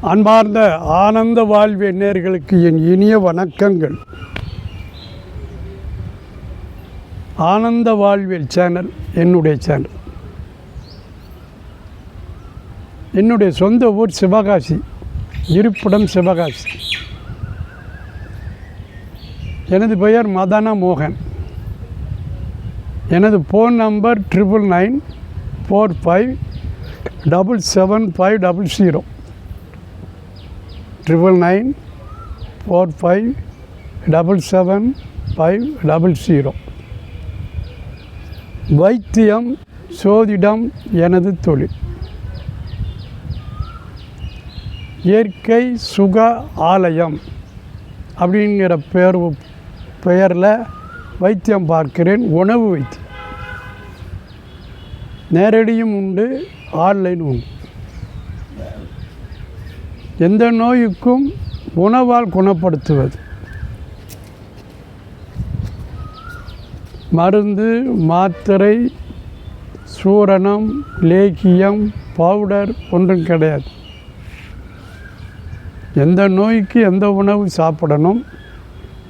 அன்பார்ந்த ஆனந்த வாழ்வு நேர்களுக்கு என் இனிய வணக்கங்கள். ஆனந்த வாழ்வியல் சேனல் என்னுடைய சேனல். என்னுடைய சொந்த ஊர் சிவகாசி இருப்பிடம் சிவகாசி. எனது பெயர் மதன மோகன். எனது phone number triple nine four five double seven five double zero triple nine four five double seven five double zero வைத்தியம் சோதிடம் எனது தொழில். இயற்கை சுக ஆலயம் அப்படிங்கிற பெயர் பெயரில் வைத்தியம் பார்க்கிறேன். உணவு வைத்தியம். நேரடியும் உண்டு ஆன்லைன் உண்டு. எந்த நோய்க்கும் உணவால் குணப்படுத்துவது. மருந்து மாத்திரை சூரணம் லேக்கியம் பவுடர் ஒன்றும் கிடையாது. எந்த நோய்க்கு எந்த உணவு சாப்பிடணும்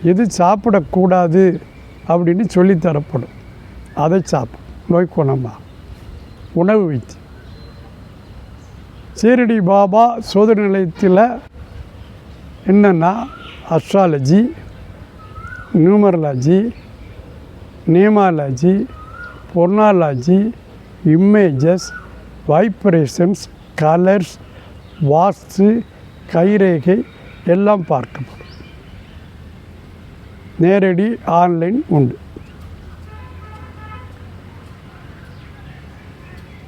எது சாப்பிடக்கூடாது அப்படின்னு சொல்லித்தரப்படும். அதை சாப்பிடும். நோய் குணமாக உணவு வைத்து. சீரடி பாபா சோதனை நிலையத்தில் என்னென்னா அஸ்ட்ராலஜி நியூமரலாஜி நியமாலஜி பொர்னாலஜி இமேஜஸ் வைப்ரேஷன்ஸ் கலர்ஸ் வாஸ்து கைரேகை எல்லாம் பார்க்கப்படும் நேரடி ஆன்லைன் உண்டு.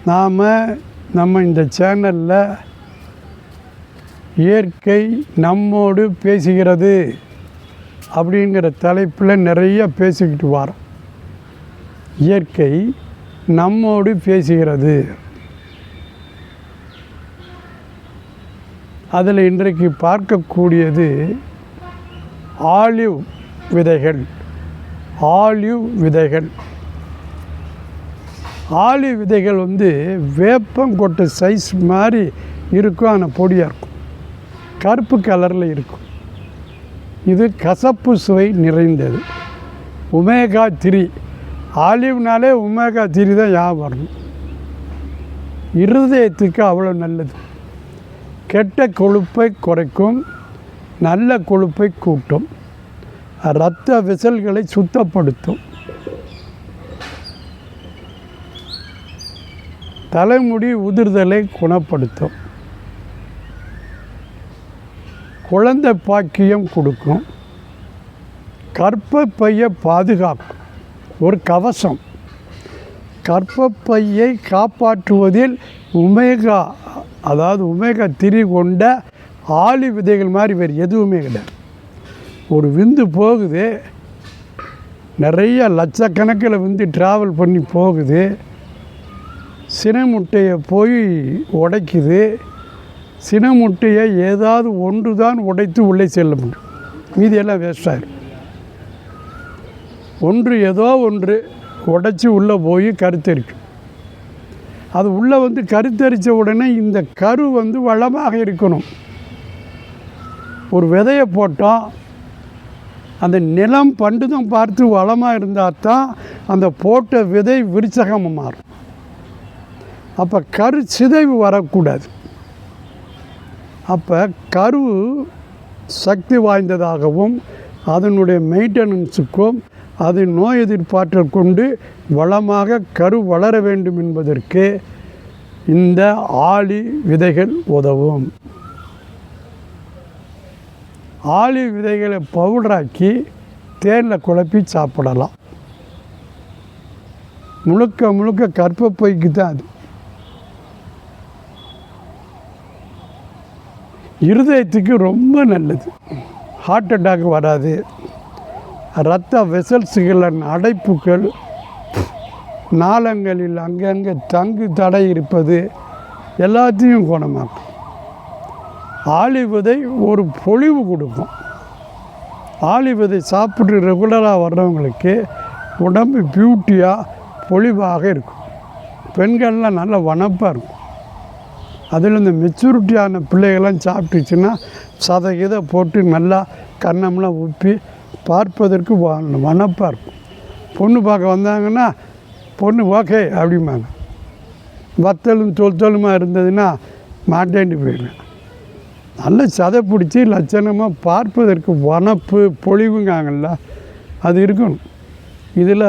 நாம் நம்ம இந்த சேனலில் இயற்கை நம்மோடு பேசுகிறது அப்படிங்கிற தலைப்பில் நிறைய பேசிக்கிட்டு வரோம். இயற்கை நம்மோடு பேசுகிறது. அதில் இன்றைக்கு பார்க்கக்கூடியது ஆலிவ் விதைகள். ஆலிவ் விதைகள். ஆலிவ் விதைகள் வந்து வேப்பங்கொட்டை சைஸ் மாதிரி இருக்கும் ஆனால் பொடியாக இருக்கும். கருப்பு கலரில் இருக்கும். இது கசப்பு சுவை நிறைந்தது. உமேகா திரி. ஆலிவ்னாலே உமேகா திரி தான் ஞாபகம் வரணும் இருதயத்துக்கு அவ்வளோ நல்லது. கெட்ட கொழுப்பை குறைக்கும். நல்ல கொழுப்பை கூட்டும். இரத்த விசல்களை சுத்தப்படுத்தும். தலைமுடி உதிர்தலை குணப்படுத்தும். குழந்தை பாக்கியம் கொடுக்கும். கற்பப்பையை பாதுகாக்கும். ஒரு கவசம். கற்பப்பையை காப்பாற்றுவதில் உமேகா அதாவது உமேகா திரி கொண்ட ஆளி விதைகள் மாதிரி வேறு எதுவுமே கிடையாது. ஒரு விந்து போகுது. நிறைய லட்சக்கணக்கில் விந்து ட்ராவல் பண்ணி போகுது. சினமுட்டையை போய் உடைக்குது. சினமுட்டையை ஏதாவது ஒன்று தான் உடைத்து உள்ளே செல்ல முடியும். மீதியெல்லாம் வேஸ்ட் ஆயிரும். ஒன்று ஏதோ ஒன்று உடைச்சி உள்ளே போய் கருத்தரிக்கும். அது உள்ளே வந்து கருத்தரித்த உடனே இந்த கரு வந்து வளமாக இருக்கணும். ஒரு விதையை போட்டால் அந்த நிலம் பண்டுதம் பார்த்து வளமாக இருந்தால் தான் அந்த போட்ட விதை விருச்சகமாக மாறும். அப்போ கரு சிதைவு வரக்கூடாது. அப்போ கரு சக்தி வாய்ந்ததாகவும் அதனுடைய மெயின்டெனன்ஸுக்கும் அது நோய் எதிர்ப்பாற்றல் கொண்டு வளமாக கரு வளர வேண்டும் என்பதற்கு இந்த ஆளி விதைகள் உதவும். ஆளி விதைகளை பவுடராக்கி தேனில் குழப்பி சாப்பிடலாம். முழுக்க முழுக்க கற்பப்பைக்கு தான் அது. இருதயத்துக்கு ரொம்ப நல்லது. ஹார்ட் அட்டாக் வராது. இரத்த வெசல்ஸுகளின் அடைப்புகள் நாளங்களில் அங்கங்கே தங்கு தடை இருப்பது எல்லாத்தையும் குணமாக்கும். ஆளி ஒரு பொழிவு கொடுக்கும். ஆளி சாப்பிட்டு ரெகுலராக வர்றவங்களுக்கு உடம்பு பியூட்டியாக பொலிவாக இருக்கும். பெண்கள்லாம் நல்ல வனப்பாக இருக்கும். அதில் இந்த மெச்சூரிட்டியான பிள்ளைகள்லாம் சாப்பிட்டுச்சுன்னா சதை இதை போட்டு நல்லா கண்ணம்லாம் உப்பி பார்ப்பதற்கு வ- இருக்கும் பொண்ணு பார்க்க வந்தாங்கன்னா பொண்ணு ஓகே அப்படிம்பாங்க. வத்தலும் தொல்தலுமாக இருந்ததுன்னா மாட்டேண்டு போயிடுவேன். நல்ல சதை பிடிச்சி லட்சணமாக பார்ப்பதற்கு வனப்பு பொழிவுங்காங்கல்ல அது இருக்கணும். இதில்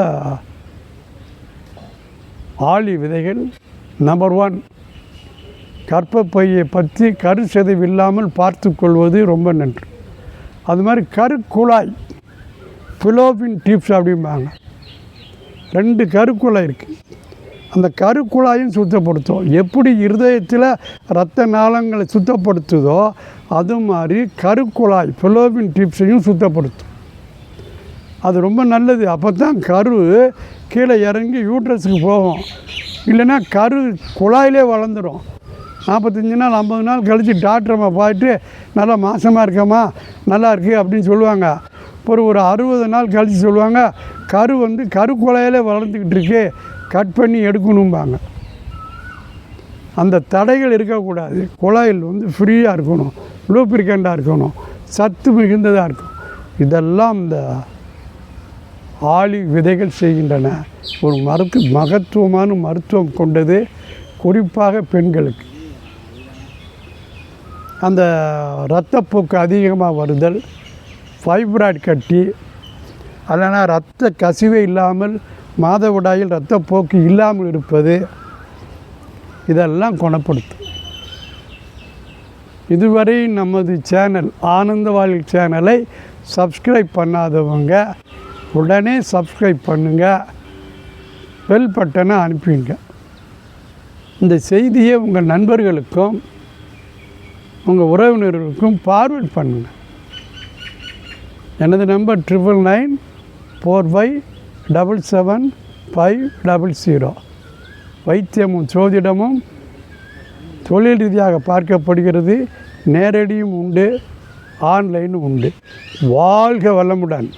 ஆளி விதைகள் நம்பர் ஒன். கர்ப்பப்பையை பற்றி கரு சிதைவு இல்லாமல் பார்த்து கொள்வது ரொம்ப நன்று. அது மாதிரி கருக்குழாய் ஃபிலோபின் டிப்ஸ் அப்படிம்பாங்க. ரெண்டு கருக்குழாய் இருக்குது அந்த கருக்குழாயும் சுத்தப்படுத்தும். எப்படி இருதயத்தில் இரத்த நாளங்களை சுத்தப்படுத்துதோ அது மாதிரி கருக்குழாய் ஃபிலோபின் டிப்ஸையும் சுத்தப்படுத்தும். அது ரொம்ப நல்லது. அப்போ தான் கரு கீழே இறங்கி யூட்ரஸுக்கு போகும். இல்லைன்னா கரு குழாயிலே வளர்ந்துடும் நாற்பத்தஞ்சு நாள் ஐம்பது நாள் கழித்து டாக்டரம்மா பார்த்துட்டு நல்லா மாசமாக இருக்கம்மா நல்லா இருக்குது அப்படின்னு சொல்லுவாங்க. ஒரு ஒரு அறுபது நாள் கழித்து சொல்லுவாங்க கரு வந்து கரு குழாயிலே வளர்ந்துக்கிட்டு இருக்கு கட் பண்ணி எடுக்கணும்பாங்க. அந்த தடைகள் இருக்கக்கூடாது. குழாயில் வந்து ஃப்ரீயாக இருக்கணும். லூப்ரிகண்டாக இருக்கணும். சத்து மிகுந்ததாக இருக்கும் இதெல்லாம் இந்த ஆளி விதைகள் செய்கின்றன. ஒரு மருத்து மகத்துவமான மருத்துவம் கொண்டது. குறிப்பாக பெண்களுக்கு. அந்த இரத்தப்போக்கு அதிகமாக வருதல் ஃபைப்ராய்டு கட்டி அல்லனா இரத்த கசிவே இல்லாமல் மாதவிடாயில் இரத்தப்போக்கு இல்லாமல் இருப்பது இதெல்லாம் குணப்படுத்தும் இதுவரை நமது சேனல் ஆனந்த சேனலை சப்ஸ்கிரைப் பண்ணாதவங்க உடனே சப்ஸ்கிரைப் பண்ணுங்கள் பெல் பட்டனை அனுப்பிங்க இந்த செய்தியை உங்கள் நண்பர்களுக்கும் உங்கள் உறவினர்களுக்கும் ஃபார்வர்ட் பண்ணுங்கள் எனது number triple nine four five double seven five double zero வைத்தியமும் ஜோதிடமும் தொழில் ரீதியாக பார்க்கப்படுகிறது. நேரடியும் உண்டு. ஆன்லைனும் உண்டு. வாழ்க வளமுடன்.